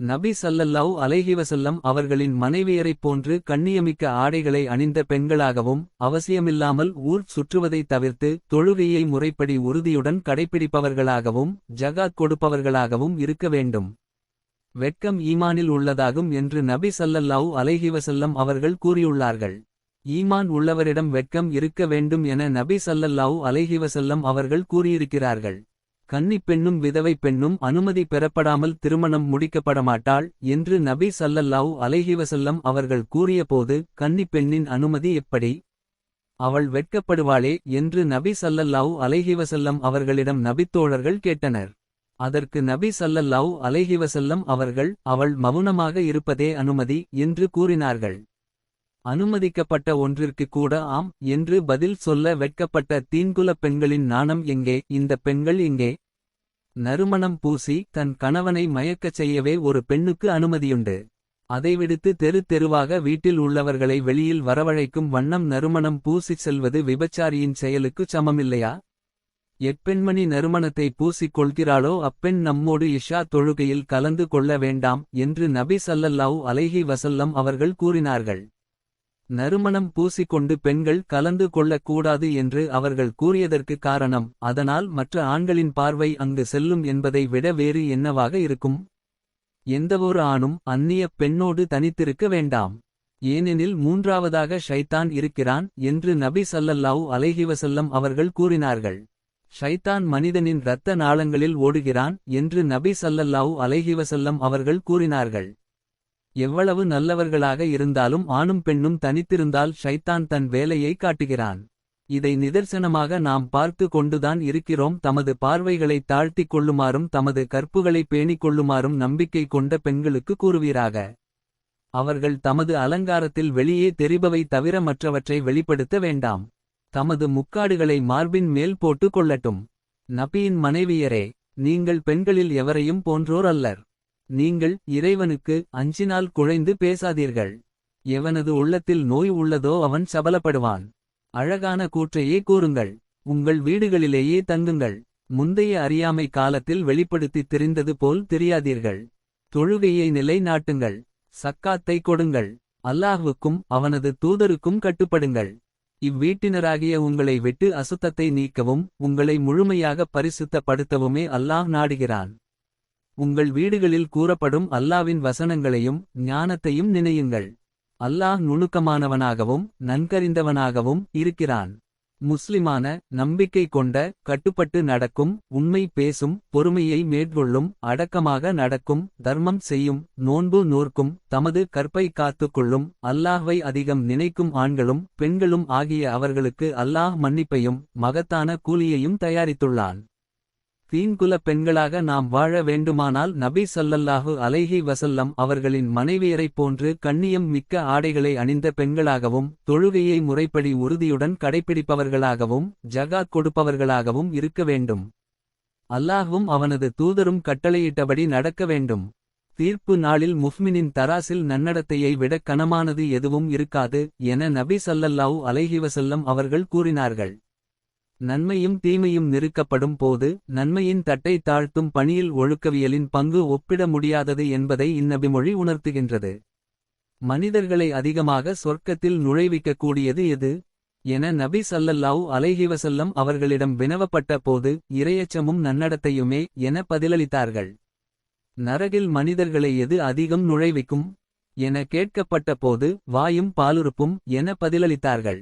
நபி சல்லல்லாவ் அலைஹிவசல்லம் அவர்களின் மனைவியரைப் போன்று கண்ணியமிக்க ஆடைகளை அணிந்த பெண்களாகவும் அவசியமில்லாமல் ஊர் சுற்றுவதைத் தவிர்த்து தொழுகையை முறைப்படி உறுதியுடன் கடைப்பிடிப்பவர்களாகவும் ஜகாத் கொடுப்பவர்களாகவும் இருக்க வேண்டும். வெட்கம் ஈமானில் உள்ளதாகும் என்று நபி சல்லல்லாவ் அலைஹிவசல்லம் அவர்கள் கூறியுள்ளார்கள். ஈமான் உள்ளவரிடம் வெட்கம் இருக்க வேண்டும் என நபி சல்லல்லாவ் அலைஹிவசல்லம் அவர்கள் கூறியிருக்கிறார்கள். கன்னிப் பெண்ணும் விதவை பெண்ணும் அனுமதி பெறப்படாமல் திருமணம் முடிக்கப்படமாட்டாள் என்று நபி ஸல்லல்லாஹு அலைஹிவசல்லம் அவர்கள் கூறியபோது கன்னிப் பெண்ணின் அனுமதி எப்படி? அவள் வெட்கப்படுவாளே என்று நபி ஸல்லல்லாஹு அலைஹிவசல்லம் அவர்களிடம் நபித்தோழர்கள் கேட்டனர். அதற்கு நபி ஸல்லல்லாஹு அலைஹிவசல்லம் அவர்கள் அவள் மவுனமாக இருப்பதே அனுமதி என்று கூறினார்கள். அனுமதிக்கப்பட்ட ஒன்றிற்கு கூட ஆம் என்று பதில் சொல்ல வெட்கப்பட்ட தீன்குலப் பெண்களின் நாணம் எங்கே? இந்த பெண்கள் எங்கே? நறுமணம் பூசி தன் கணவனை மயக்கச் செய்யவே ஒரு பெண்ணுக்கு அனுமதியுண்டு. அதை விடுத்து தெரு தெருவாக வீட்டில் உள்ளவர்களை வெளியில் வரவழைக்கும் வண்ணம் நறுமணம் பூசிச் செல்வது விபச்சாரியின் செயலுக்குச் சமமில்லையா? எப்பெண்மணி நறுமணத்தை பூசிக் கொள்கிறாளோ அப்பெண் நம்மோடு இஷா தொழுகையில் கலந்து கொள்ள வேண்டாம் என்று நபி ஸல்லல்லாஹு அலைஹி வசல்லம் அவர்கள் கூறினார்கள். நறுமணம் பூசிக்கொண்டு பெண்கள் கலந்து கொள்ளக்கூடாது என்று அவர்கள் கூறியதற்கு காரணம் அதனால் மற்ற ஆண்களின் பார்வை அங்கு செல்லும் என்பதை விட வேறு என்னவாக இருக்கும்? எந்தவொரு ஆணும் அந்நிய பெண்ணோடு தனித்திருக்க வேண்டாம். ஏனெனில் மூன்றாவதாக ஷைத்தான் இருக்கிறான் என்று நபி சல்லல்லாவு அலைஹிவசல்லம் அவர்கள் கூறினார்கள். ஷைத்தான் மனிதனின் இரத்த நாளங்களில் ஓடுகிறான் என்று நபி சல்லல்லாவு அலைஹிவசல்லம் அவர்கள் கூறினார்கள். எவ்வளவு நல்லவர்களாக இருந்தாலும் ஆணும் பெண்ணும் தனித்திருந்தால் ஷைத்தான் தன் வேலையை காட்டுகிறான். இதை நிதர்சனமாக நாம் பார்த்து கொண்டுதான் இருக்கிறோம். தமது பார்வைகளை தாழ்த்திக் கொள்ளுமாறும் தமது கற்புகளை பேணிக் கொள்ளுமாறும் நம்பிக்கை கொண்ட பெண்களுக்கு கூறுவீராக. அவர்கள் தமது அலங்காரத்தில் வெளியே தெரிபவை தவிர மற்றவற்றை வெளிப்படுத்த வேண்டாம். தமது முக்காடுகளை மார்பின் மேல் போட்டு கொள்ளட்டும். நபியின் மனைவியரே நீங்கள் பெண்களில் எவரையும் போன்றோர் அல்லர். நீங்கள் இறைவனுக்கு அஞ்சினால் குழைந்து பேசாதீர்கள். எவனது உள்ளத்தில் நோய் உள்ளதோ அவன் சபலப்படுவான். அழகான கூற்றையே கூறுங்கள். உங்கள் வீடுகளிலேயே தங்குங்கள். முந்தைய அறியாமை காலத்தில் வெளிப்படுத்தித் தெரிந்தது போல் தெரியாதீர்கள். தொழுகையை நிலைநாட்டுங்கள். சக்காத்தை கொடுங்கள். அல்லாஹ்வுக்கும் அவனது தூதருக்கும் கட்டுப்படுங்கள். இவ்வீட்டினராகிய உங்களை விட்டு அசுத்தத்தை நீக்கவும் உங்களை முழுமையாக பரிசுத்தப்படுத்தவுமே அல்லாஹ் நாடுகிறான். உங்கள் வீடுகளில் கூறப்படும் அல்லாவின் வசனங்களையும் ஞானத்தையும் நினையுங்கள். அல்லாஹ் நுணுக்கமானவனாகவும் நன்கறிந்தவனாகவும் இருக்கிறான். முஸ்லிமான நம்பிக்கை கொண்ட கட்டுப்பட்டு நடக்கும் உண்மை பேசும் பொறுமையை மேற்கொள்ளும் அடக்கமாக நடக்கும் தர்மம் செய்யும் நோன்பு நோர்க்கும் தமது கற்பை காத்துக்கொள்ளும் அல்லாஹ்வை அதிகம் நினைக்கும் ஆண்களும் பெண்களும் ஆகிய அவர்களுக்கு அல்லாஹ் மன்னிப்பையும் மகத்தான கூலியையும் தயாரித்துள்ளான். தீன்குல பெண்களாக நாம் வாழ வேண்டுமானால் நபி சல்லல்லாஹு அலைஹி வசல்லம் அவர்களின் மனைவியரைப் போன்று கண்ணியம் மிக்க ஆடைகளை அணிந்த பெண்களாகவும் தொழுகையை முறைப்படி உறுதியுடன் கடைப்பிடிப்பவர்களாகவும் ஜகாத் கொடுப்பவர்களாகவும் இருக்க வேண்டும். அல்லாஹும் அவனது தூதரும் கட்டளையிட்டபடி நடக்க வேண்டும். தீர்ப்பு நாளில் முஃமினின் தராசில் நன்னடத்தையை விட கனமானது எதுவும் இருக்காது என நபி சல்லல்லாஹு அலைஹி வசல்லம் அவர்கள் கூறினார்கள். நன்மையும் தீமையும் நெருக்கப்படும் போது நன்மையின் தட்டை தாழ்த்தும் பணியில் ஒழுக்கவியலின் பங்கு ஒப்பிட முடியாதது என்பதை இந்நபிமொழி உணர்த்துகின்றது. மனிதர்களை அதிகமாக சொர்க்கத்தில் நுழைவிக்கக்கூடியது எது? என நபி ஸல்லல்லாஹு அலைஹிவசல்லம் அவர்களிடம் வினவப்பட்ட போது இரையச்சமும் நன்னடத்தையுமே என பதிலளித்தார்கள். நரகில் மனிதர்களை எது அதிகம் நுழைவிக்கும்? என கேட்கப்பட்ட போது வாயும் பாலுறுப்பும் என பதிலளித்தார்கள்.